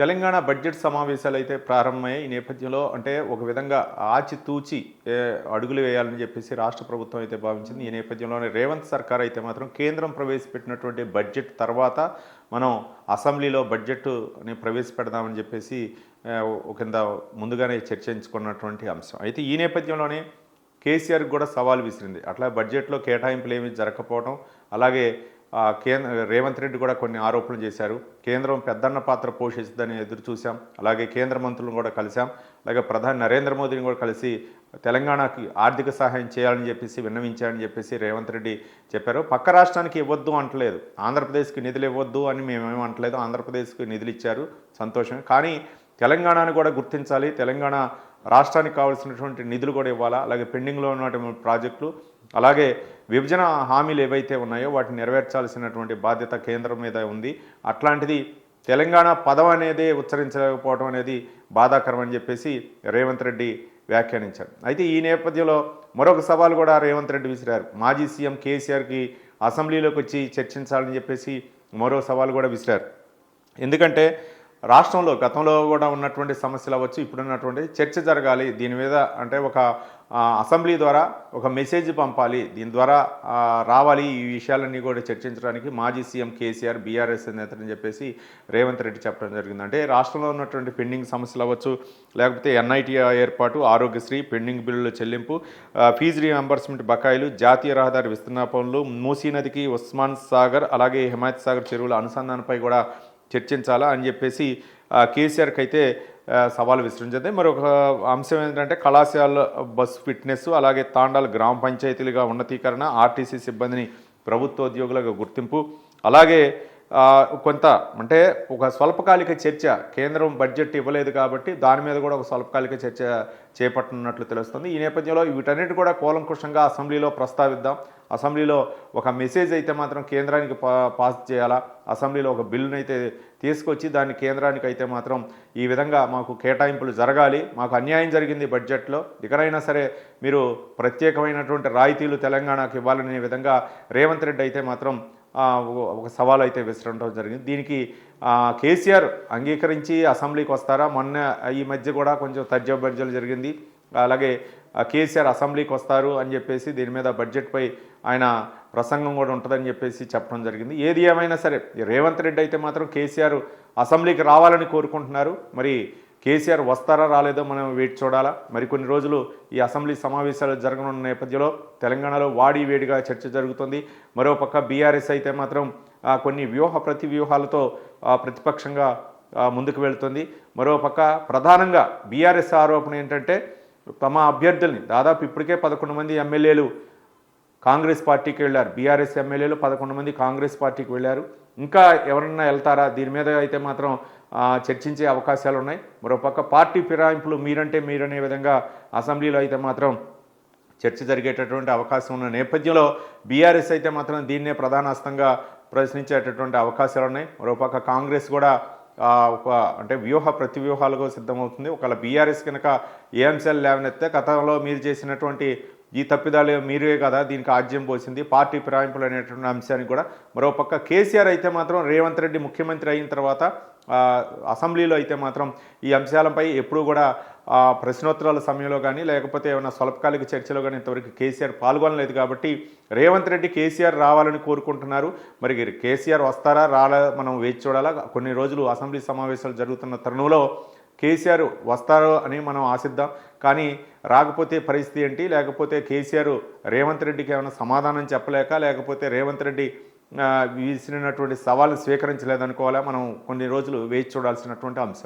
Telangana budget సమావేశాలు అయితే ప్రారంభమయ్యాయి. ఈ నేపథ్యంలో అంటే ఒక విధంగా ఆచితూచి అడుగులు వేయాలని చెప్పేసి రాష్ట్ర ప్రభుత్వం అయితే భావించింది. ఈ నేపథ్యంలోనే రేవంత్ సర్కార్ అయితే మాత్రం కేంద్రం ప్రవేశపెట్టినటువంటి బడ్జెట్ తర్వాత మనం అసెంబ్లీలో బడ్జెట్ని ప్రవేశపెడదామని చెప్పేసి ఒక కింద ముందుగానే చర్చించుకున్నటువంటి అంశం. అయితే ఈ నేపథ్యంలోనే కేసీఆర్కి కూడా సవాల్ విసిరింది. అట్లా బడ్జెట్లో కేటాయింపులు ఏమీ జరగకపోవడం అలాగే కేంద్ర రేవంత్ రెడ్డి కూడా కొన్ని ఆరోపణలు చేశారు. కేంద్రం పెద్దన్న పాత్ర పోషిస్తుందని ఎదురు చూసాం అలాగే కేంద్ర మంత్రులను కూడా కలిసాం అలాగే ప్రధాని నరేంద్ర మోదీని కూడా కలిసి తెలంగాణకి ఆర్థిక సహాయం చేయాలని చెప్పేసి విన్నవించాలని చెప్పేసి రేవంత్ రెడ్డి చెప్పారు. పక్క రాష్ట్రానికి ఇవ్వద్దు అంటలేదు. ఆంధ్రప్రదేశ్కి నిధులు ఇవ్వద్దు అని మేమేం అంటలేదు. ఆంధ్రప్రదేశ్కి నిధులు ఇచ్చారు. సంతోషం కానీ తెలంగాణను కూడా గుర్తించాలి. తెలంగాణ రాష్ట్రానికి కావాల్సినటువంటి నిధులు కూడా ఇవ్వాలా? అలాగే పెండింగ్లో ఉన్నటువంటి ప్రాజెక్టులు అలాగే విభజన హామీలు ఏవైతే ఉన్నాయో వాటిని నెరవేర్చాల్సినటువంటి బాధ్యత కేంద్రం మీద ఉంది. అట్లాంటిది తెలంగాణ పదం అనేది ఉచ్చరించలేకపోవడం అనేది బాధాకరం అని చెప్పేసి రేవంత్ రెడ్డి వ్యాఖ్యానించారు. అయితే ఈ నేపథ్యంలో మరొక సవాల్ కూడా రేవంత్ రెడ్డి విసిరారు. మాజీ సీఎం కేసీఆర్కి అసెంబ్లీలోకి వచ్చి చర్చించాలని చెప్పేసి మరో సవాల్ కూడా విసిరారు. ఎందుకంటే రాష్ట్రంలో గతంలో కూడా ఉన్నటువంటి సమస్యలు అవ్వచ్చు ఇప్పుడున్నటువంటి చర్చ జరగాలి. దీని మీద అంటే ఒక అసెంబ్లీ ద్వారా ఒక మెసేజ్ పంపాలి. దీని ద్వారా రావాలి. ఈ విషయాలన్నీ కూడా చర్చించడానికి మాజీ సీఎం కేసీఆర్ బీఆర్ఎస్ నేతని చెప్పేసి రేవంత్ రెడ్డి చెప్పడం జరిగింది. అంటే రాష్ట్రంలో ఉన్నటువంటి పెండింగ్ సమస్యలు అవ్వచ్చు లేకపోతే ఎన్ఐటీ ఏర్పాటు ఆరోగ్యశ్రీ పెండింగ్ బిల్లుల చెల్లింపు ఫీజు రీఎంబర్స్మెంట్ బకాయిలు జాతీయ రహదారి విస్తరణ పనులు మూసీ నదికి ఉస్మాన్ సాగర్ అలాగే హిమాయత్ సాగర్ చెరువుల అనుసంధానంపై కూడా చర్చించాలా అని చెప్పేసి కేసీఆర్కి అయితే సవాల్ విసిరించింది మరొక అంశం ఏంటంటే కళాశాల బస్ ఫిట్నెస్ అలాగే తాండాల గ్రామ పంచాయతీలుగా ఉన్నతీకరణ ఆర్టీసీ సిబ్బందిని ప్రభుత్వ ఉద్యోగులకు గుర్తింపు అలాగే కొంత అంటే ఒక స్వల్పకాలిక చర్చ కేంద్రం బడ్జెట్ ఇవ్వలేదు కాబట్టి దాని మీద కూడా ఒక స్వల్పకాలిక చర్చ చేపట్టనున్నట్లు తెలుస్తుంది. ఈ నేపథ్యంలో వీటన్నిటి కూడా కూలంకుషంగా అసెంబ్లీలో ప్రస్తావిద్దాం. అసెంబ్లీలో ఒక మెసేజ్ అయితే మాత్రం కేంద్రానికి పా పాస్ చేయాలా? అసెంబ్లీలో ఒక బిల్లును అయితే తీసుకొచ్చి దాన్ని కేంద్రానికి అయితే మాత్రం ఈ విధంగా మాకు కేటాయింపులు జరగాలి. మాకు అన్యాయం జరిగింది బడ్జెట్లో. ఇకనైనా సరే మీరు ప్రత్యేకమైనటువంటి రాయితీలు తెలంగాణకు ఇవ్వాలనే విధంగా రేవంత్ రెడ్డి అయితే మాత్రం ఒక- సవాల్ అయితే విసరడం జరిగింది. దీనికి కేసీఆర్ అంగీకరించి అసెంబ్లీకి వస్తారా? మొన్న ఈ మధ్య కూడా కొంచెం తర్జబర్జలు జరిగింది. అలాగే కేసీఆర్ అసెంబ్లీకి వస్తారు అని చెప్పేసి దీని మీద బడ్జెట్పై ఆయన ప్రసంగం కూడా ఉంటుందని చెప్పేసి చెప్పడం జరిగింది. ఏది ఏమైనా సరే రేవంత్ రెడ్డి అయితే మాత్రం కేసీఆర్ అసెంబ్లీకి రావాలని కోరుకుంటున్నారు. మరి కేసీఆర్ వస్తారా రాలేదో మనం వేచి చూడాలా? మరికొన్ని రోజులు ఈ అసెంబ్లీ సమావేశాలు జరగనున్న నేపథ్యంలో తెలంగాణలో వాడి వేడిగా చర్చ జరుగుతుంది. మరోపక్క బీఆర్ఎస్ అయితే మాత్రం కొన్ని వ్యూహ ప్రతి వ్యూహాలతో ప్రతిపక్షంగా ముందుకు వెళుతుంది. మరోపక్క ప్రధానంగా బీఆర్ఎస్ ఆరోపణ ఏంటంటే తమ అభ్యర్థుల్ని దాదాపు ఇప్పటికే పదకొండు మంది ఎమ్మెల్యేలు కాంగ్రెస్ పార్టీకి వెళ్ళారు. బీఆర్ఎస్ ఎమ్మెల్యేలు పదకొండు మంది కాంగ్రెస్ పార్టీకి వెళ్ళారు. ఇంకా ఎవరన్నా వెళ్తారా? దీని మీద అయితే మాత్రం చర్చించే అవకాశాలు ఉన్నాయి. మరోపక్క పార్టీ ఫిరాయింపులు మీరంటే మీరనే విధంగా అసెంబ్లీలో అయితే మాత్రం చర్చ జరిగేటటువంటి అవకాశం ఉన్న నేపథ్యంలో బీఆర్ఎస్ అయితే మాత్రం దీన్నే ప్రధానాస్తంగా ప్రశ్నించేటటువంటి అవకాశాలు ఉన్నాయి. మరోపక్క కాంగ్రెస్ కూడా ఒక అంటే వ్యూహ ప్రతి వ్యూహాలుగా సిద్ధమవుతుంది. ఒకవేళ బీఆర్ఎస్ కనుక ఏ అంశాలు లేవనెత్తే గతంలో మీరు చేసినటువంటి ఈ తప్పిదాలు మీరే కదా దీనికి ఆజ్యం పోసింది పార్టీ ఫిరాయింపులు అనేటువంటి అంశానికి కూడా. మరోపక్క కేసీఆర్ అయితే మాత్రం రేవంత్ రెడ్డి ముఖ్యమంత్రి అయిన తర్వాత అసెంబ్లీలో అయితే మాత్రం ఈ అంశాలపై ఎప్పుడూ కూడా ప్రశ్నోత్తరాల సమయంలో కానీ లేకపోతే ఏమైనా స్వల్పకాలిక చర్చలో కానీ ఇంతవరకు కేసీఆర్ పాల్గొనలేదు కాబట్టి రేవంత్ రెడ్డి కేసీఆర్ రావాలని కోరుకుంటున్నారు. మరి కేసీఆర్ వస్తారా రాలా మనం వేచి చూడాలా? కొన్ని రోజులు అసెంబ్లీ సమావేశాలు జరుగుతున్న తరుణంలో కేసీఆర్ వస్తారు అని మనం ఆశిద్దాం. కానీ రాకపోతే పరిస్థితి ఏంటి? లేకపోతే కేసీఆర్ రేవంత్ రెడ్డికి ఏమైనా సమాధానం చెప్పలేక లేకపోతే రేవంత్ రెడ్డి విసిరినటువంటి సవాల్ని స్వీకరించలేదనుకోవాలా? మనం కొన్ని రోజులు వేచి చూడాల్సినటువంటి అంశం.